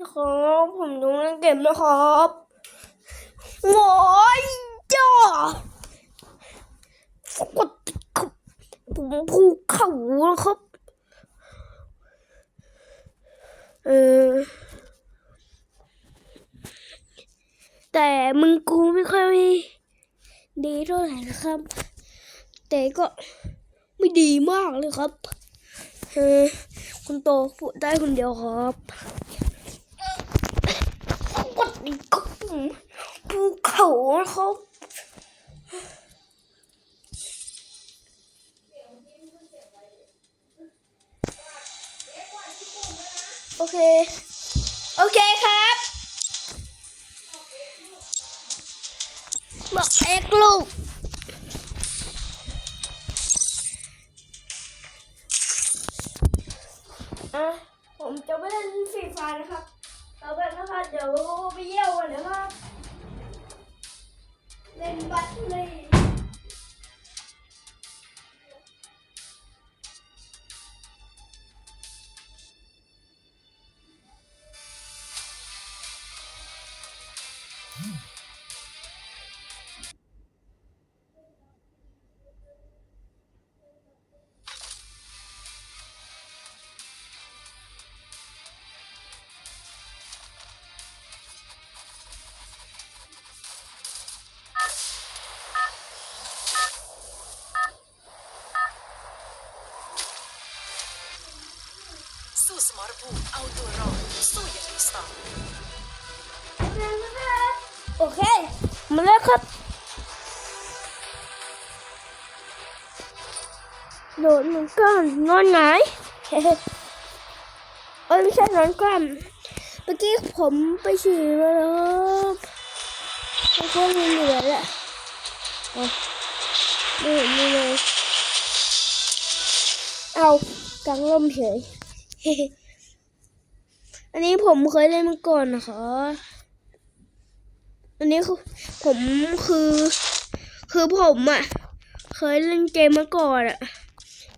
นะครับผมดูเล่นเกมนะครับโว้ยจ้าสกดครับผมภูเขานะครับ เออ แต่มึงกูไม่ค่อยดีเท่าไหร่นะครับ แต่ก็ไม่ดีมากเลยครับ เออคุณโตพูดได้คนเดียวครับ กดอีกครับผมภูเขาครับโอเค โอเคครับ บอกเอ็กลูกอะผมจะไม่เล่นฟรีไฟร์นะครับ เอาไปนะครับเดี๋ยวไปเยี่ยวกันนะครับเล่นบัตรเลย เอาตัวรอดสู้อย่างมีสไตล์โอเค มาแล้วครับ โดดหนึ่งก้อนนอนไหนเฮ้ยเอ้ยไม่ใช่นอนก้อนเมื่อกี้ผมไปฉี่มาแล้วครับแล้วก็มีเหลือแหละเอาไม่เห็นมีเลย เอากลางร่มเฉย อันนี้ผมเคยเล่นมาก่อนนะคะ อันนี้คือผมคือ คือผมอะ่ะ เคยเล่นเกมมาก่อนอะ่ะ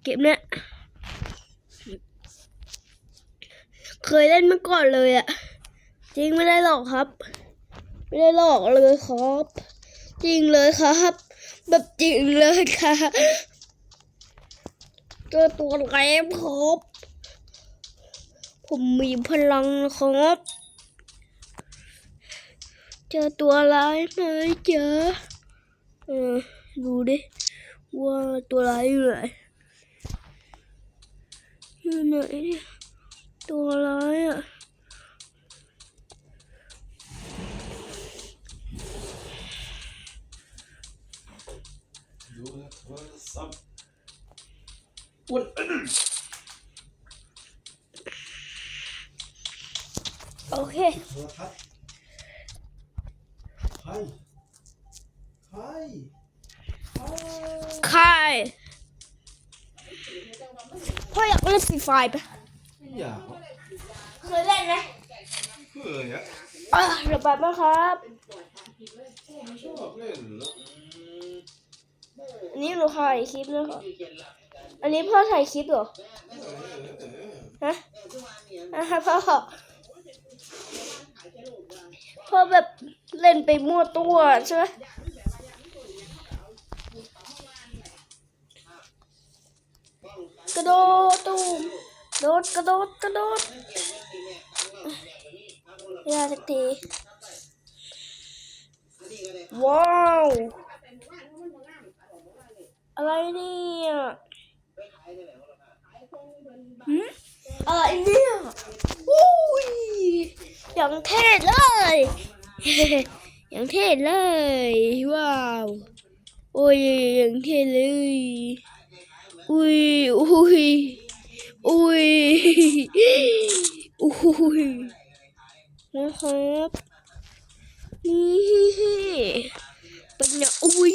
เกมเนี้ย เคยเล่นมาก่อนเลยอะ่ะ จริงไม่ได้หลอกครับ ไม่ได้หลอกเลยครับ จริงเลยครับ แบบจริงเลยค่ะ เจอตัวแรมครับ ผมมีพลังครับเจอตัวร้ายไหมเจอเออดูดิว่าตัวร้ายอยู่ไหนอยู่ไหนเนี่ยตัวร้ายอะดูนะโทรศัพท์อ้วน โอเคโทรทัศน์ใครใครใครค่ายพ่ออยากเล่นฟรีไฟปะอย่าเคยเล่นไหมเพื่ออะอะเดี๋ยวแบบนะครับไม่ชอบเล่นแล้วอืมอันนี้หนูถ่ายคลิปนะครับอันนี้พ่อถ่ายคลิปเหรอเออเออฮะอะพ่อ พอแบบเล่นไปมั่วตัวใช่ไหมกระโดดตูมโดดกระโดดกระโดดย่าสักทีว้าว อะไรเนี่ยหืมอะไรเนี่ยอุ้ย อย่างเท่เลย อย่างเท่เลย ว้าว โอ้ยอย่างเท่เลย อุ้ยอุ้ยอุ้ยอุ้ยนะครับนี่เป็นเนี่ยอุ้ย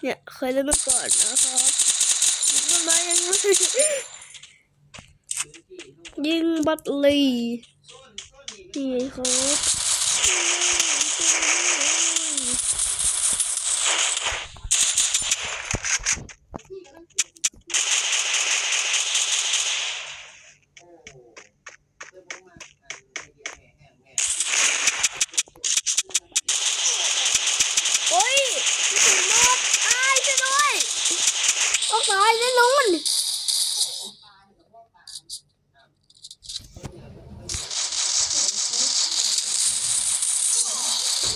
เนี่ยเคยเล่นมาก่อนนะครับมันมายังไง ยิงบัตลีนี่ครับ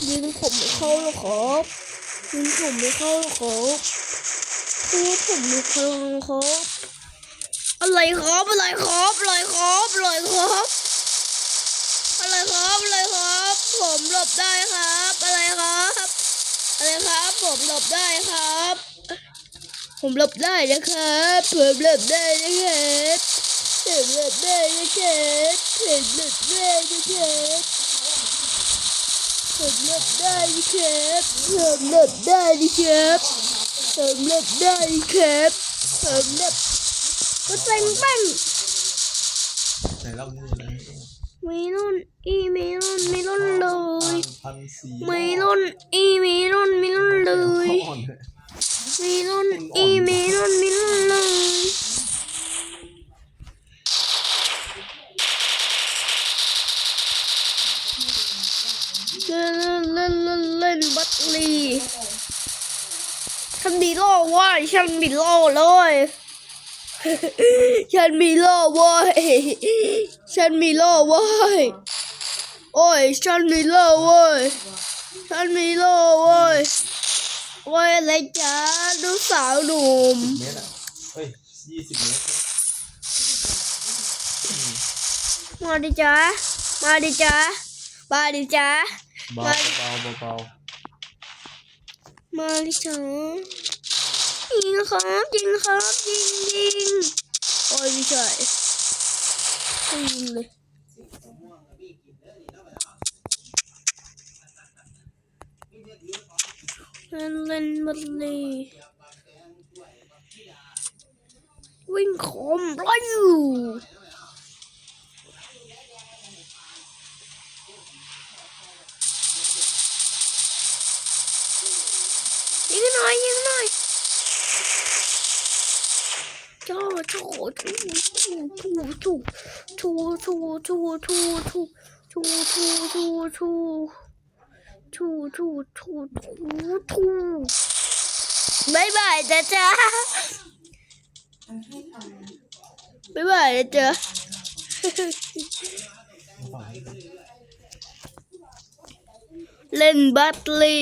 ยิงผมไม่เข้าหรอกครับยิงผมไม่เข้าหรอกครับคือว่าผมมี พลังครับอะไรครับอะไรครับอะไรครับอะไรครับอะไรครับอะไรครับ ผมหลบได้ครับ อะไรครับ อะไรครับ ผมหลบได้ครับ ผมหลบได้นะครับผมหลบได้นะครับผมหลบได้นะครับผมหลบได้นะครับผมหลบได้นะครับผมหลบได้นะครับ เติมเล็บได้ครับสำหรับก็เต็มแป้งไหนเล่าเรื่องอะไรเมลอนอีเมลอนเมลอนเลยมีร่เอนอีเมลอนเมลอนเลยเมลอนอีเมลอนเมลอนเลยเล่นเล่นเล่นบัตลี ฉันมีโล่เว้ยฉันมีโล่เลยฉันมีโล่เว้ยฉันมีโล่เว้ยโอ้ยฉันมีโล่เว้ยฉันมีโล่เว้ยโอ้ยอะไรจ้าดูสาวหนุ่มเมตรอะเฮ้ยยี่สิบเมตรมาดิจ้ามาดิจ้ามาดิจ้าเบาเบาเบา เบามาดิจ้ายิงครับยิงครับยิงยิงโอ้ยไม่ใช่ไม่ยิงเลยเล่นเล่นบัลลีวิ่งคมไล่อยู่ ยิงหน่อยยิงหน่อยจ้าชูชูชูชูชูชูชูชูชูชูชูชูชูชูชูชูชูชูบายบายจ้าจ้าบายบายจ้าเล่นบัตลี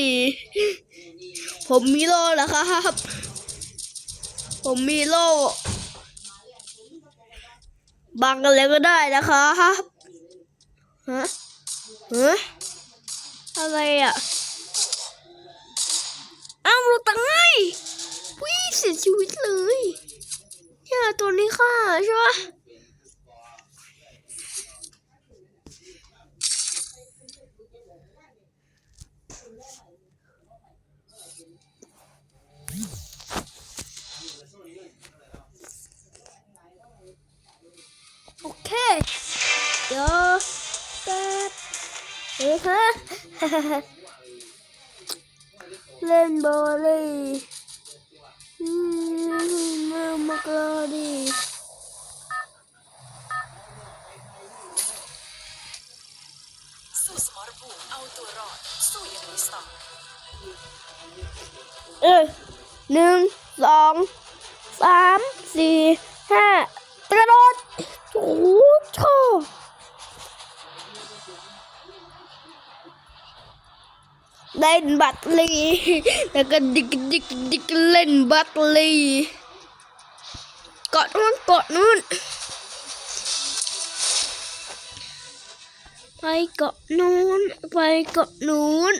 ผมมีโล่แล้วครับ ผมมีโล่บังอะไรก็ได้นะครับฮะฮะอะไรอะอ้าวเราตายวิเสียชีวิตเลยเนี่ยตัวนี้ค่ะใช่ปะ โอเค เดี๋ยวแป๊บเฮ้ยฮะเล่นบอลเลยอืมมามากรดีสู้สมรภูมิเอาตัวรอดสู้อย่างมีสตล์ เออหนึ่งสองสามสี่ห้ากระโดดโอ้โหชอบเล่นบัตรลีแล้วก็ดิกดิกดิกเล่นบัตรลีเกาะนู้นเกาะนู้นไปเกาะนู้นไปเกาะนู้น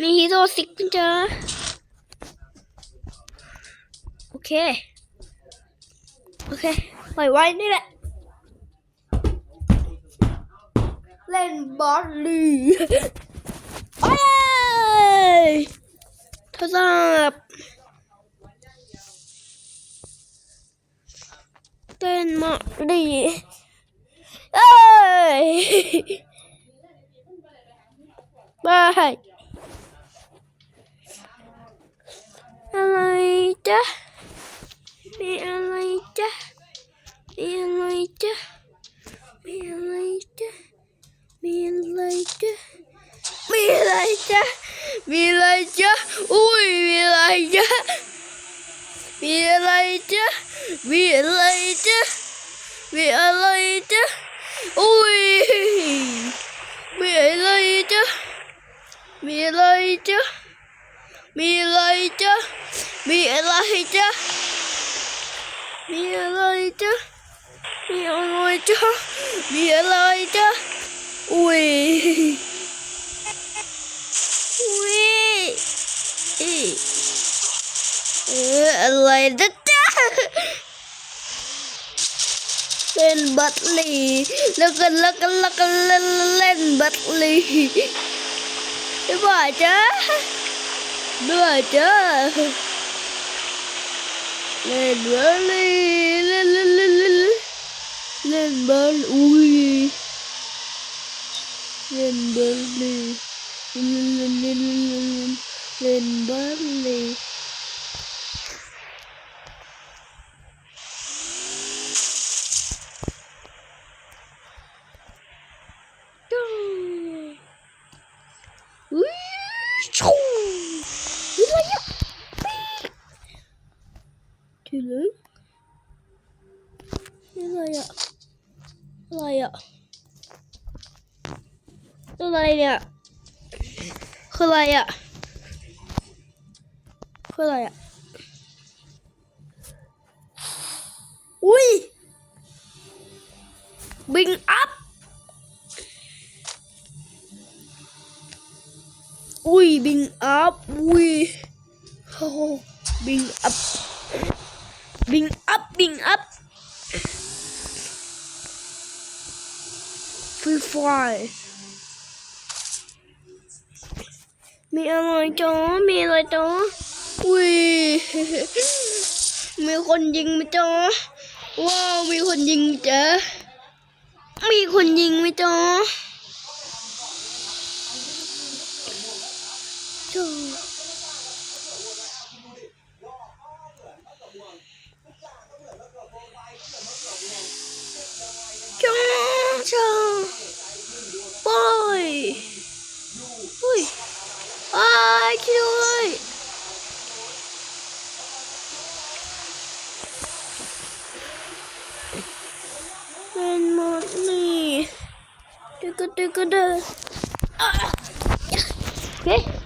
มีฮีโร่ซิกเจอโอเค โอเคปล่อยไว้นี่แหละ เล่นบอลลีไปเลยทดสอบเต้นมาดีเอ้ยบาย อะไรจ๊ะมีอะไรจ๊ะมีอะไรจ๊ะมีอะไรจ๊ะมีอะไรจ๊ะมีอะไรจ๊ะมีอะไรจ๊ะอุ้ยมีอะไรจ๊ะมีอะไรจ๊ะมีอะไรจ๊ะมีอะไรจ๊ะอุ้ยมีอะไรจ๊ะมีอะไรจ๊ะ มีอะไรจ๊ะมีอะไรจ๊ะมีอะไรจ๊ะมีอะไรจ๊ะมีอะไรจ๊ะอุ้ยอุ้ยเอออะไรจ๊ะเป็นบัตลีแล้วกันแล้วกันแล้วกันเล่นบัตลีได้ป่ะจ๊ะ Böyle. Lan böyle. Lan lan lan lan. Lan böyle. Uy. Lan böyle. Lan lan lan lan. Lan böyle. อะคืออะไรอะอุ้ยบิงอัพอุ้ยบิงอัพอุ้ยโอ้บิงอัพบิงอัพบิงอัพฟรีไฟ มีอะไรจ้อมีอะไรจ้ออุ้ยมีคนยิงไหมจ้อว้าวมีคนยิงจ้ะมีคนยิงไหมจ้อจ้อ中秋，boy。Ah, I can't wait. Run, me. Do good, do good. Okay.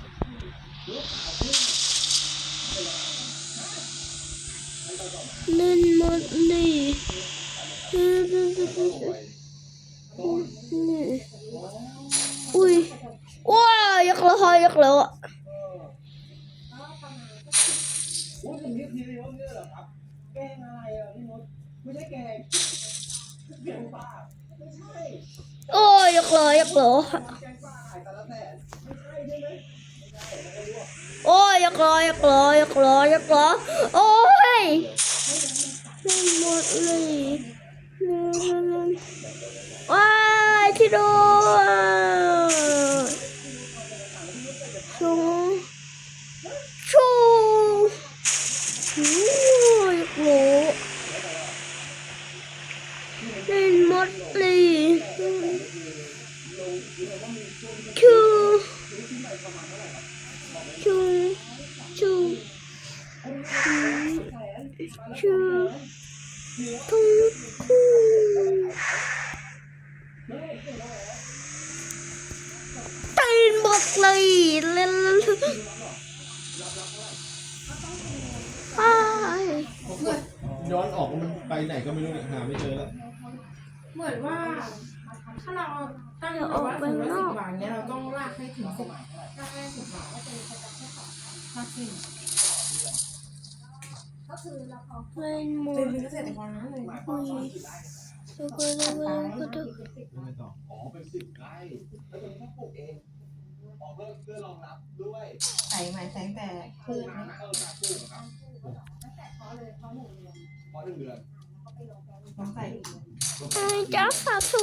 พอหเจ้าสาวส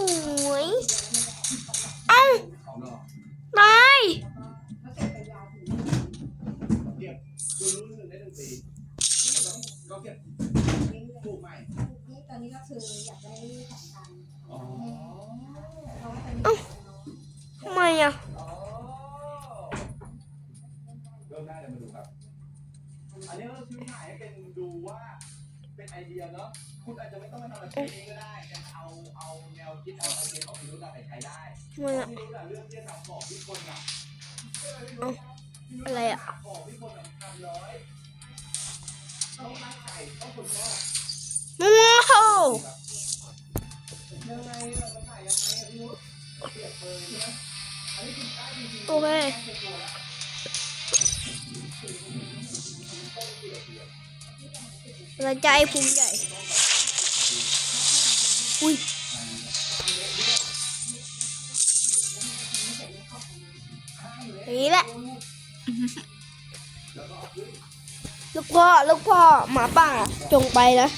วย เอ้า อะพี่นุชเปรียบเลยใช่ไหมอันนี้คือได้จริงๆโอเคเป็นตัวละกระใจภูมิใหญ่อุ้ย นี้แหละลูกพ่อลูกพ่อหมาป่าจงไปนะ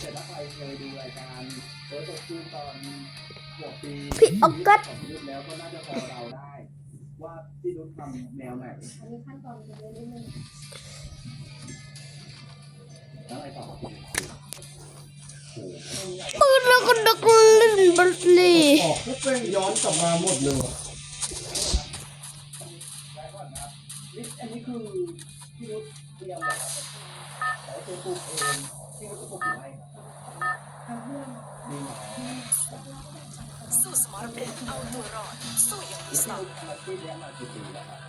แต่ถ้าใครเคยดูรายการเฟิร์สตคูตอนหัวปีพี่ออกัสของพี่นุชแล้วก็น่าจะพอเดาได้ว่าพี่นุชทำแนวไหนอันนี้ขั้นตอนจะเรื่อยแล้วอะไรต่อปืนแล้วก็ดักเล่นบัลลีออกปุ๊บเป็นย้อนกลับมาหมดเลย นี่อันนี้คือพี่นุชเตรียมแล้วแล้วตัวปลูกเองพี่นุชก็ปลูกอยู่ไร่ครับดีไหมสู้สมารภูมิเอาตัวรอดสู้อย่างมีสตินุชทำอาชีพนี้มากี่ปีแล้วครับ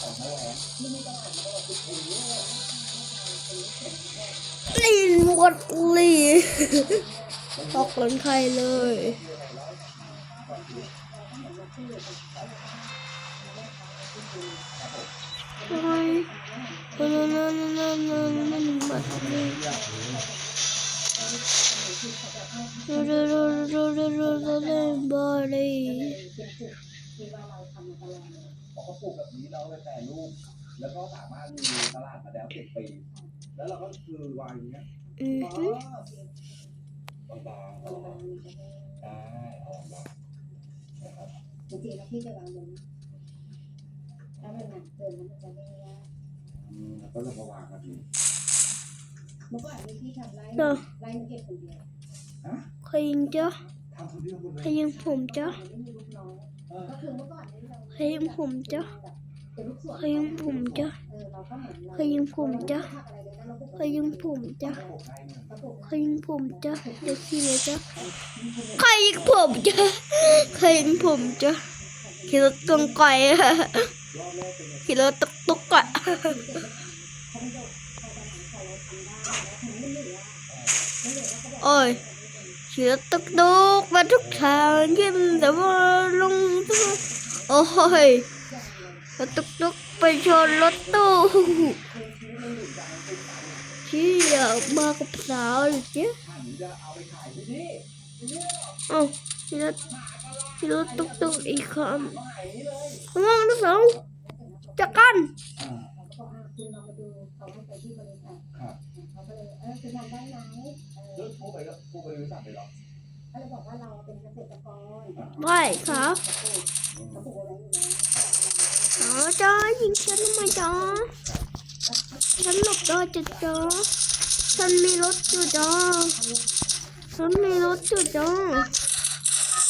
ของแม่แหวนไม่มีตลาดไม่ต้องปลูกเองด้วยลีนหมดลีตอกหลังใครเลย เล่นบอลลีที่ว่าเราทำมาตลอดเลยพอเขาปลูกแบบนี้เราไปแปรรูปแล้วก็สามารถมีตลาดมาแล้วเจ็ดปีแล้วเราก็คือวางอย่างเงี้ยอ๋อบางๆตรงกลางมันจะได้ได้เอาบางนะครับจริงๆแล้วพี่จะวางบน ถ้ามันหนักเกินมันจะไม่ยากอืมแล้วก็เราก็วางแบบนี้เมื่อก่อนนี้พี่ทำไร่ไร่เก็บคนเดียวใครยิงจ๊ะทำคนเดียวหมดเลใครยยิงผมจ๊ะไม่มีลูกน้องเออก็คือเมื่อก่อนนี้เราใครยิงผมจ๊ะเป็นลูกสวนใครยิงผมจ๊ะเออเราก็เหมือนเราใครยิงผมจ๊ะอะไรเลยนะเราปลูกใครยิงผมจ๊ะปลูกให้เนี่ยเราปลูกใครยิงผมจ๊ะเด็กที่เลยจ๊ะใครยิงผมจ๊ะใครยิงผมจ๊ะขี่รถตรงไก่อะ รอบแรกเป็นไงขี่รถตุกตุกอะเขาไม่โดดเขาจะทำเขาเราทำได้แล้วทำไม่เหลือไม่เหลือแล้วเขาบอกโอ้ยขี่รถตุกตุกมาทุกทางขึ้นแต่ว่าลงทุกโอ้ยรถตุกตุกไปชนรถตู้ที่อยากมากับสาวหรือเจ๊ฉันจะเอาไปขายที่นี่เอ้าขี่รถ ขี่รถตุกตุกอีกคันขายนี่เลยข้างล่างทั้งสองจักกันอ่าเราก็บอกอะคุณลองมาดูเขาให้ไปที่บริษัทครับเขาก็เลยเออคุณทำได้ไหมเอแล้อวโทรไปก็โทรไปบริษัทไปหรอก็เลยบอกว่าเราเป็นเกษตรกรไม่ครับเขาปลูกอะไรอยู่แล้วอ๋อจ้ายิงฉันทำไมจ้าฉันหลบได้จ้ะจ้าฉันมีรถอยู่จ้าฉันมีรถอยู่จ้า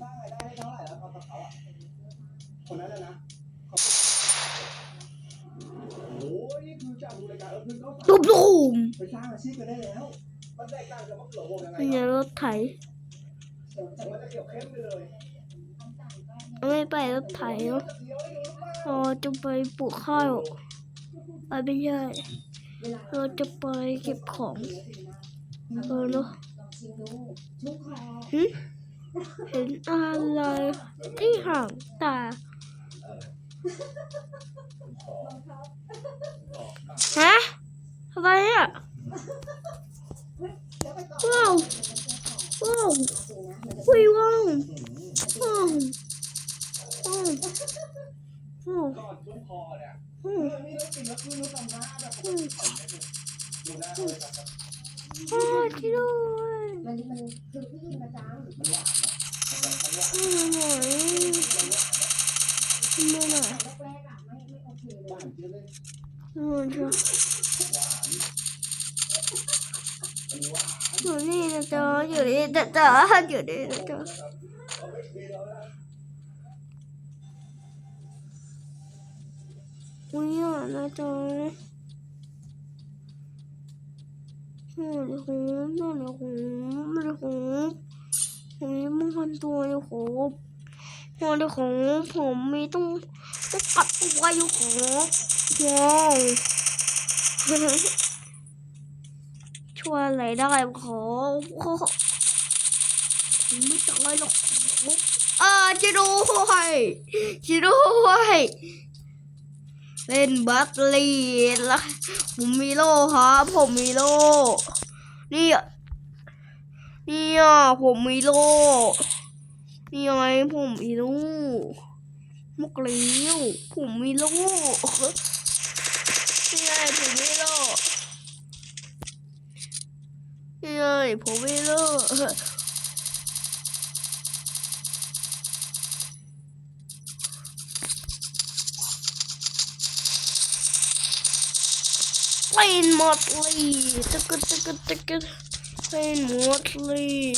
สร้างรายได้ได้เท่าไหร่แล้วตอนเขาอะคนนั้นนะนะเขาปลูกโอ้ยนี่คือจากดูรายการแล้วคือเขาตุ้มตุ้มไปสร้างอาชีพกันได้แล้ว มันแตกต่างจากมะเขือโวงยังไงเป็นไงรถไถเดี๋ยวจะมันจะเกี่ยวเข้มไปเลยไม่ไปรถไถเนาะเดี๋ยวให้ดูว่าเราจะไปปลูกข้าวไปไม่ใช่เวลาเราจะไปเก็บของเเออเนาะ เห็นอะไรที่ห่างตาฮะอะไรอะว้าวว้าววิวว้าวว้าวว้าวว้าวก่อนชุ่มคอเนี่ยว้าว มันมันคือที่มาจ้างมันหวานชิมดูหน่อยแรกๆอ่ะไม่ไม่โอเคเลยหนูจะอยู่นี่นะจ๊ะอยู่นี่นะจ๊ะอยู่นี่นะจ๊ะอุ้ยอ่ะนะจ๊ะ หูเลยหูหูเลยหูเลยหูผมมีมุ้งพันตัวเลยหูหูเลยหูผมมีต้องต้องกัดตัวอยู่หูเย้ช่วยอะไรได้ผมผมไม่ตายหรอกเออจะด้วยจะด้วย เล่นบัคลีนแล้วผมมีโล่ครับผมมีโล่นี่นี่อะผมมีโล่นี่ไงผมมีโล่มุกเลี้ยวผมมีโล่นี่ไงผมมีโล่นี่ไงผมมีโล่ Plain Motley. Ticket, ticket, ticket. Plain Motley.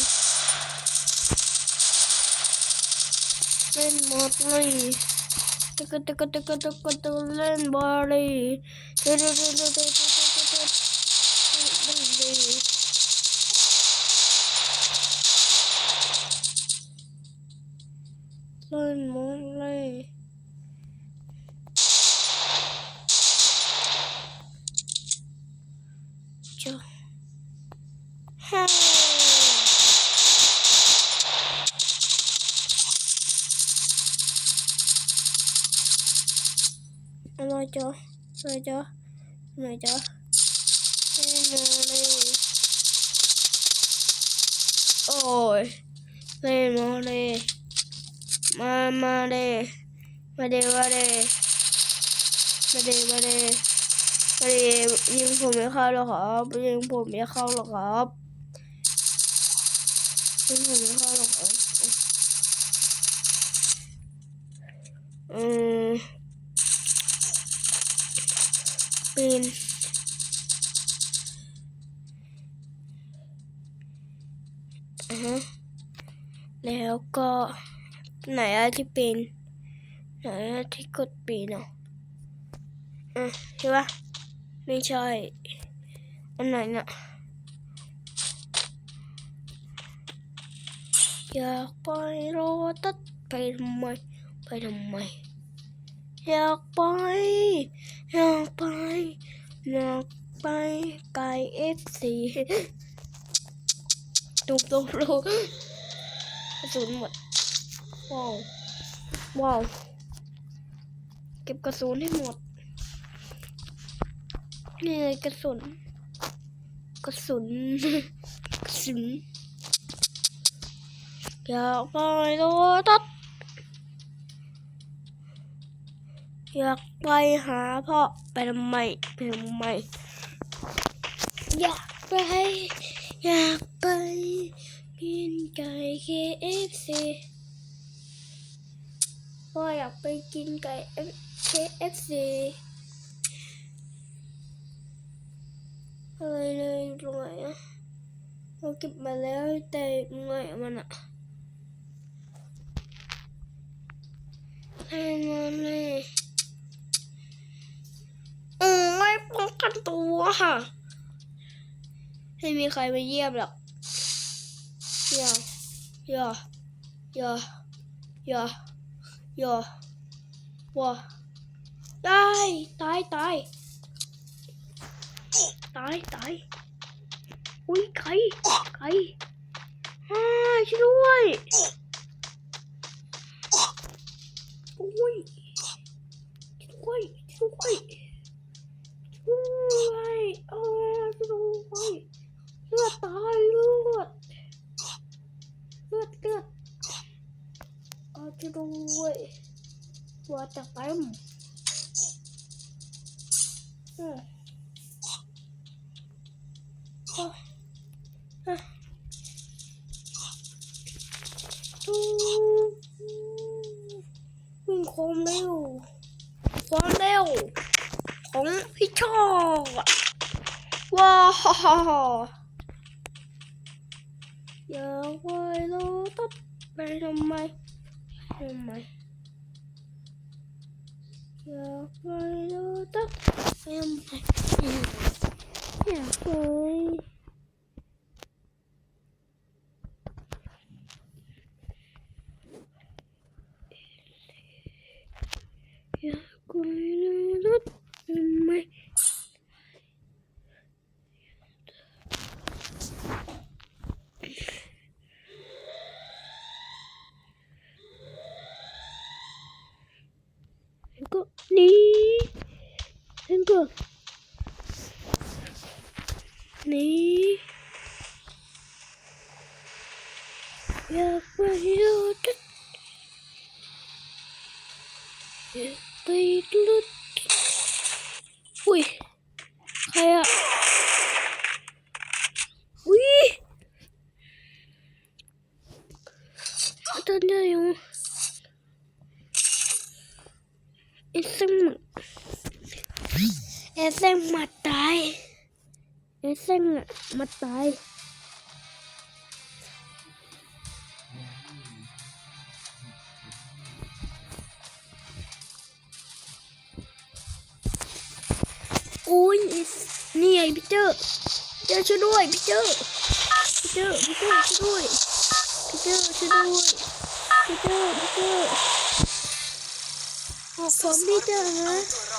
Plain Motley. Ticket, ticket, ticket, ticket, plain body. Plain Motley. ะอะไรจ๊ะอะไรจ๊ะเล่นมาเลยโอ้ยเล่มาเลยมามาเลยมาเดมาเลยมาเดมาเลยมาเดยิงผมไม่เข้าหรอกครับยิงผมไม่เข้าหรอกครับยิงผมไม่เข้าหรอกครับอืม ป็นอ่าฮะแล้วก็ไหนอะที่เป็นไหนอะที่กดปีนอะอะใช่ปะไม่ใช่อันไหนน่ะอยากไปโรตัสไปทำไม ไปทำไม อยากไป อยากไปอยากไปไกลเอฟซีตุ้มตุ้มลูกกระสุนหมดว้าวว้าวเก็บกระสุนให้หมด นี่เลยกระสุน กระสุน กระสุน อยากไปโรตัส อยากไปหาพ่อไปทำไมไปทำไมอยากไป อยากไปกินไก่ KFC พ่ออยากไปกินไก่ KFC อะไรเลยตรงไหนอะเราเก็บมาแล้วแต่ตรงไหนอะมันอะให้มันเลย ป้องกันตัวค่ะ ไม่มีใครมาเยี่ยมหรอกอย่าอย่าอย่าอย่าอย่าว่าตายตายตายตายตายอุ้ยใครใครฮ่าช่วยด้วยอุ้ยช่วยช่วย มาตายเอสเอ็มมาตายโอ้ยนี่ไงพี่เจอเจอช่วยด้วยพี่เจอพี่เจอพี่เจอช่วยด้วยพี่เจอช่วยด้วยพี่เจอพี่เจอออกผมพี่เจอเอาฮะ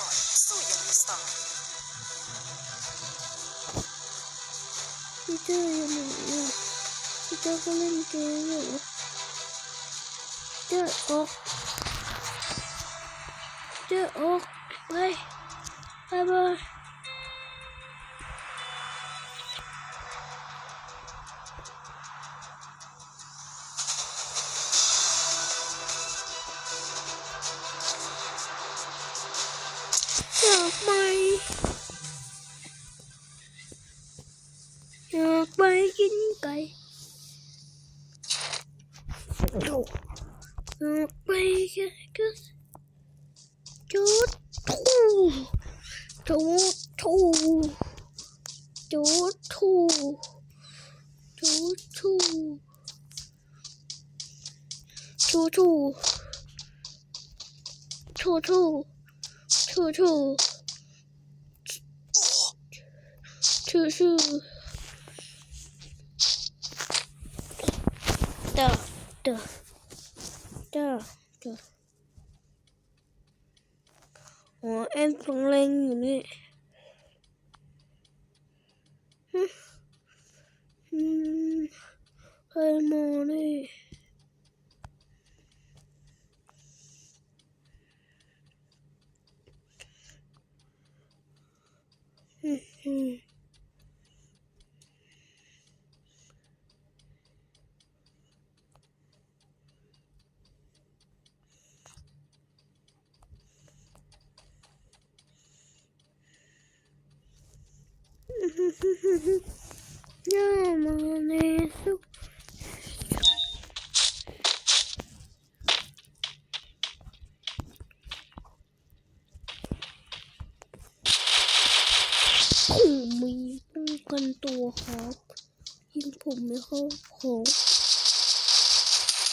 Đi chơi mình nữa Đi chơi không lên chơi nữa Chơi ốc Chơi ốc Bye Bye bye Bye. นเกมอยู่เจอออกเจอออกไปไ Dur. Dur. Dur. Dur. Ủa, em không lên rồi đấy. hơi mò đi Mm-hmm. ผมมีป้องกันตัวครับยิงผมไม่เข้าของ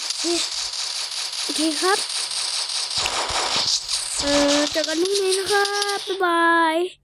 โอเคโอเคครับ เออเจอกันพรุ่งนี้นะครับ บ๊ายบาย